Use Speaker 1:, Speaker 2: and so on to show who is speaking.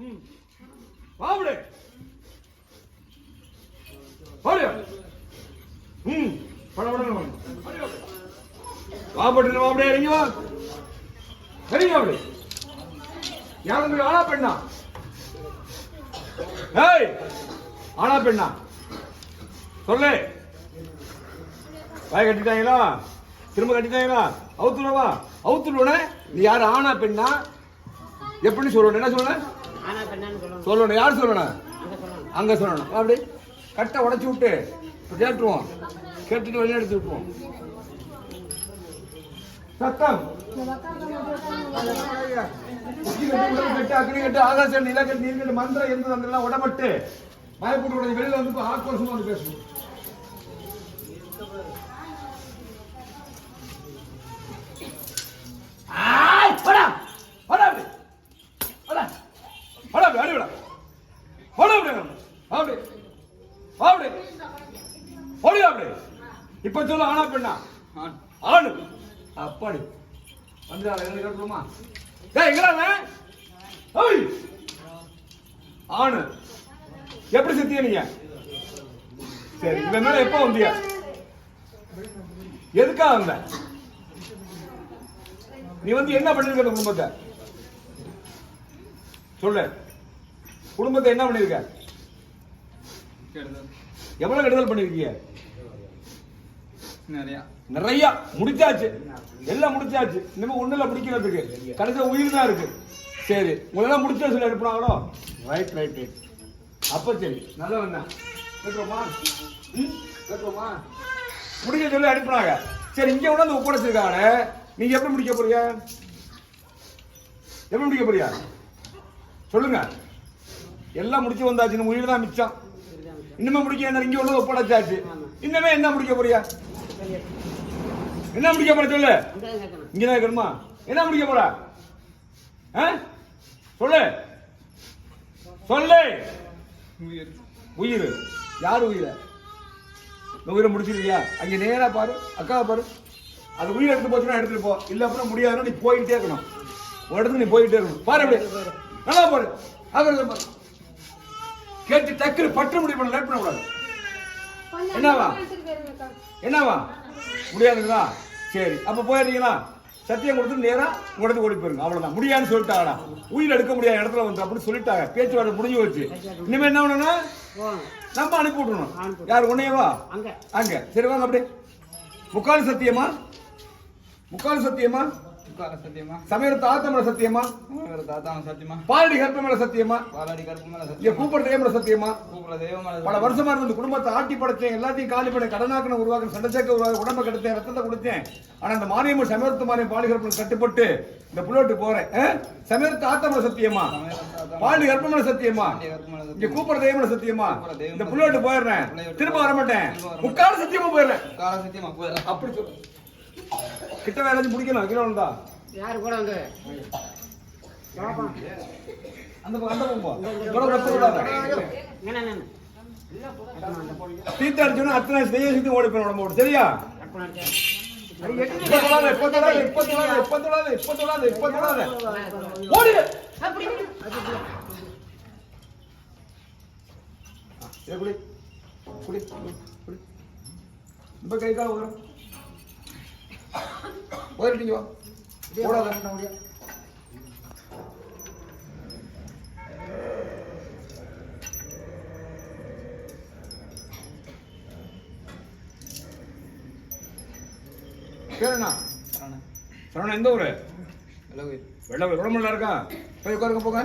Speaker 1: ம் வாபடு வாடியா ம் பட பட வாபட்டு வாபடே இறங்கி வா. இறங்கி வாபடு யாரும் ஆனா பெண்ணா? ஏய் ஆனா பெண்ணா? சொல்லு. வாய் கட்டிட்டாங்களா? திரும்ப கட்டிட்டாங்களா? அவுத்துருவா அவுத்துருவனே நீ யார் ஆனா பெண்ணா? எப்படின்னு சொல்லணும் என்ன சொல்லணும்
Speaker 2: சொல்லணும்.
Speaker 1: யார் சொல்லணும்?
Speaker 2: அங்க சொல்லணும்.
Speaker 1: அப்படி கட்டை உடைச்சு விட்டு கேட்டுருவோம். கேட்டுட்டு வெளியே எடுத்து விட்டுருவோம். சத்தம். ஆகாசம், நிலக்கட்டு, நீர்க்கட்டு, மந்திரம் எந்த தந்திரம் உடம்பட்டு பயப்பட்டு உடனே வெளியில வந்து இப்ப ஆக்ரோஷமா வந்து பேசணும் அப்படி. அப்படி. போடியா அப்படி. இப்ப சொல்லு ஆனா பெண்ணா? ஆணு. அப்பாடி. கேட்டுருமா டேய் எங்கடா? ஓய் ஆணு. எப்படி செத்திய நீங்க? சரி இவன் மேல எப்போ வந்திய? எதுக்காக வந்த? நீ வந்து என்ன பண்ணிருக்க குடும்பத்தை? சொல்லு. குடும்பத்தை என்ன பண்ணிருக்க? எவ்வளவு கெடுதல் பண்ணிருக்கீங்க?
Speaker 3: நிறையா.
Speaker 1: நிறைய. முடிச்சாச்சு. எல்லாம் முடிச்சாச்சு. இனிமே ஒண்ணுல முடிக்கிறதுக்கு. கடைசியா உயிர் தான் இருக்கு. சரி உங்களெல்லாம் முடிச்சா சொல்லி அனுப்புனாங்களோ ரைட் ரைட் ரைட் அப்ப சரி. நல்லவன் தான். கேட்டுருமா கேட்டுருமா முடிக்க சொல்லி அனுப்புனாங்க சரி இங்க உணர்ந்து ஒப்படைச்சிருக்காங்க நீங்க எப்படி முடிக்க போறீங்க எப்படி முடிக்க போறியா? சொல்லுங்க. எல்லாம் முடிச்சு வந்தாச்சு. உயிர் தான் மிச்சம். இன்னுமே முடிக்க என்ன இங்க உள்ளது ஒப்படைச்சாச்சு இன்னுமே என்ன முடிக்க போறியா? என்ன முடிக்க போற சொல்லு.
Speaker 2: அங்க கேட்கணும்
Speaker 1: இங்க தான் இருக்கணுமா என்ன முடிக்க போற? ஆ? சொல்லு. சொல்லு.
Speaker 3: உயிர்.
Speaker 1: உயிர். யார் உயிர? இந்த உயிரை முடிச்சிருக்கியா? அங்க நேரா பாரு அக்காவை பாரு. அது உயிர் எடுத்து போச்சுன்னா எடுத்துட்டு போ. இல்ல அப்புறம் முடியாதுன்னா நீ போயிட்டே இருக்கணும். ஒரு இடத்துக்கு நீ போயிட்டே இருக்கணும். பாரு அப்படி. நல்லா பாரு. ஆகிறத பாரு. கேட்டு டக்குனு பற்று முடிவு பண்ண லேட் பண்ணக்கூடாது. என்னவா? என்னவா? முடியாதுங்களா? சரி அப்ப போயிடுறீங்களா சத்தியம் கொடுத்து நேரா உடனே ஓடி போயிருங்க. அவ்வளவுதான். முடியாதுன்னு சொல்லிட்டாங்கடா. உயிர் எடுக்க முடியாத இடத்துல வந்து அப்படின்னு சொல்லிட்டாங்க. பேச்சுவார்த்தை முடிஞ்சு வச்சு இனிமே என்ன பண்ணணும்னா நம்ம அனுப்பி
Speaker 2: அனுப்பி
Speaker 1: யார் உன்னையவா?
Speaker 2: அங்க.
Speaker 1: அங்க. சரி வாங்க அப்படியே. முக்கால் சத்தியமா? முக்கால் சத்தியமா?
Speaker 3: சத்தியமா?
Speaker 1: சமையல் சத்தியமா?
Speaker 3: உட்கார தாத்தான சத்தியமா?
Speaker 1: பாலடி கற்ப மேல சத்தியமா?
Speaker 3: பாலாடி மேல சத்தியமா?
Speaker 1: கூப்பிடுற சத்தியமா?
Speaker 3: மேல
Speaker 1: பல வருஷமா இருந்த குடும்பத்தை ஆட்டி படைச்சேன் எல்லாத்தையும் காலி பண்ண கடனாக்கன உருவாக்க சண்டச்சேக்க உருவாக்க உடம்ப கெடுத்தேன் ரத்தத்தை கொடுத்தேன். ஆனா அந்த மாரியம்மன் சமயத்து மாரியம் பாலிகற்பனை கட்டுப்பட்டு இந்த புள்ளோட்டு போறேன். சமயத்து சத்தியமா? பாலி கற்பமல சத்தியமா?
Speaker 3: பாலாடி கருப்பு மேல
Speaker 1: இங்க
Speaker 3: சத்தியமா?
Speaker 1: கூப்பிடுற சத்தியமா? இந்த புள்ளோட்டு போயிடுறேன். திரும்ப வர மாட்டேன் முக்கால சத்தியமா போயிடுறேன்.
Speaker 3: சத்தியமா
Speaker 1: அப்படி சொல்லு கிட்ட வேலை செஞ்சு முடிக்கணும் கிலோ தான்
Speaker 2: யாரு கூட வந்து?
Speaker 1: அந்த அந்த பக்கம் போ. இவ்வளவு கஷ்டம் விடாத.
Speaker 2: என்ன என்ன
Speaker 1: தீர்த்த அடிச்சோன்னா அத்தனை செய்ய சுத்தி ஓடி போய் உடம்பு போட்டு சரியா?
Speaker 2: கட் பண்ணாச்சு
Speaker 1: இப்ப தொடாத, இப்ப தொடாத, உதறிட்டீங்க வா. ஓடாத. பேருண்ணா
Speaker 3: சரண
Speaker 1: சரவணா எந்த ஊரு?
Speaker 3: உலகு
Speaker 1: வெள்ள உடம்புல இருக்கா? போய் உட்காருங்க போங்க.